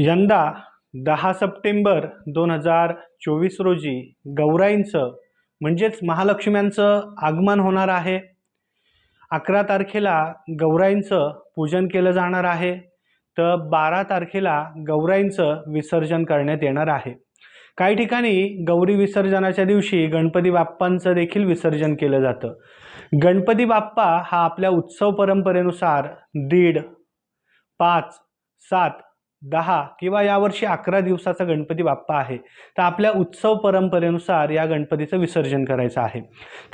यंदा दहा सप्टेंबर दोन हजार चोवीस रोजी गौराईंचं म्हणजेच महालक्ष्म्यांचं आगमन होणार आहे. अकरा तारखेला गौराईंचं पूजन केलं जाणार आहे. तर बारा तारखेला गौराईंचं विसर्जन करण्यात येणार आहे. काही ठिकाणी गौरी विसर्जनाच्या दिवशी गणपती बाप्पांचं देखील विसर्जन केलं जातं. गणपती बाप्पा हा आपल्या उत्सव परंपरेनुसार दीड पाच सात दहा किंवा यावर्षी अकरा दिवसाचा गणपती बाप्पा आहे तर आपल्या उत्सव परंपरेनुसार या गणपतीचं विसर्जन करायचं आहे.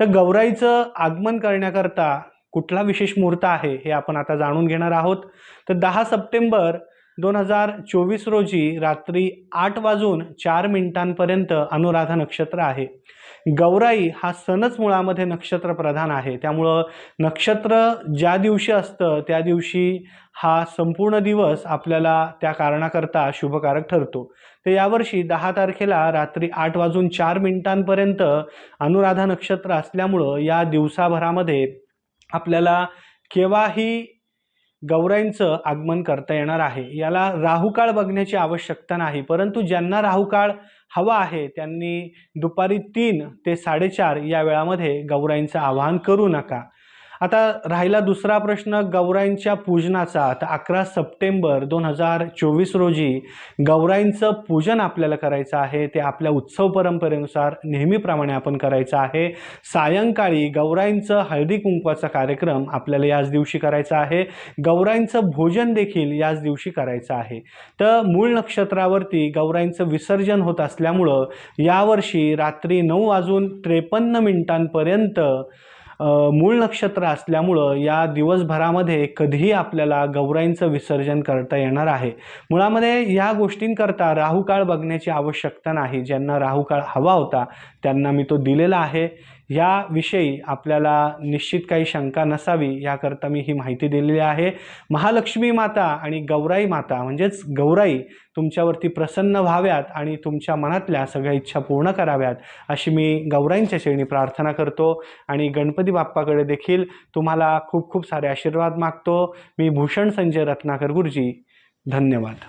तर गौराईचं आगमन करण्याकरता कुठला विशेष मुहूर्त आहे हे आपण आता जाणून घेणार आहोत. तर दहा सप्टेंबर दोन हजार चोवीस रोजी रात्री आठ वाजून चार मिनिटांपर्यंत अनुराधा नक्षत्र आहे. गौराई हा सणच मुळामध्ये नक्षत्र प्रधान आहे. त्यामुळं नक्षत्र ज्या दिवशी असतं त्या दिवशी हा संपूर्ण दिवस आपल्याला त्या कारणाकरता शुभकारक ठरतो. तर यावर्षी दहा तारखेला रात्री आठ वाजून चार मिनिटांपर्यंत अनुराधा नक्षत्र असल्यामुळं या दिवसाभरामध्ये आपल्याला केव्हाही गौराईंचं आगमन करता येणार आहे. याला राहुकाळ बघण्याची आवश्यकता नाही. परंतु ज्यांना राहुकाळ हवा आहे त्यांनी दुपारी तीन ते साडेचार या वेळामध्ये गौराईंचं आवाहन करू नका. आता राहिला दुसरा प्रश्न गौराईंच्या पूजनाचा. तर अकरा सप्टेंबर दोन हजार चोवीस रोजी गौराईंचं पूजन आपल्याला करायचं आहे. ते आपल्या उत्सव परंपरेनुसार नेहमीप्रमाणे आपण करायचं आहे. सायंकाळी गौराईंचं हळदी कुंकवाचा कार्यक्रम आपल्याला याच दिवशी करायचा आहे. गौराईंचं भोजन देखील याच दिवशी करायचं आहे. तर मूळ नक्षत्रावरती गौराईंचं विसर्जन होत असल्यामुळं यावर्षी रात्री नऊ वाजून त्रेपन्न मिनिटांपर्यंत मूळ नक्षत्र असल्यामुळं या दिवसभरामध्ये कधीही आपल्याला गौराईंचं विसर्जन करता येणार आहे. मुळामध्ये या गोष्टींकरता राहुकाळ बघण्याची आवश्यकता नाही. ज्यांना राहुकाळ हवा होता त्यांना मी तो दिलेला आहे. याविषयी आपल्याला निश्चित काही शंका नसावी याकरता मी ही माहिती दिलेली आहे. महालक्ष्मी माता आणि गौराई माता म्हणजेच गौराई तुमच्यावरती प्रसन्न व्हाव्यात आणि तुमच्या मनातल्या सगळ्या इच्छा पूर्ण कराव्यात अशी मी गौराईंच्या श्रेणी प्रार्थना करतो. आणि गणपती बाप्पाकडे देखील तुम्हाला खूप खूप सारे आशीर्वाद मागतो. मी भूषण संजय रत्नाकर गुरुजी. धन्यवाद.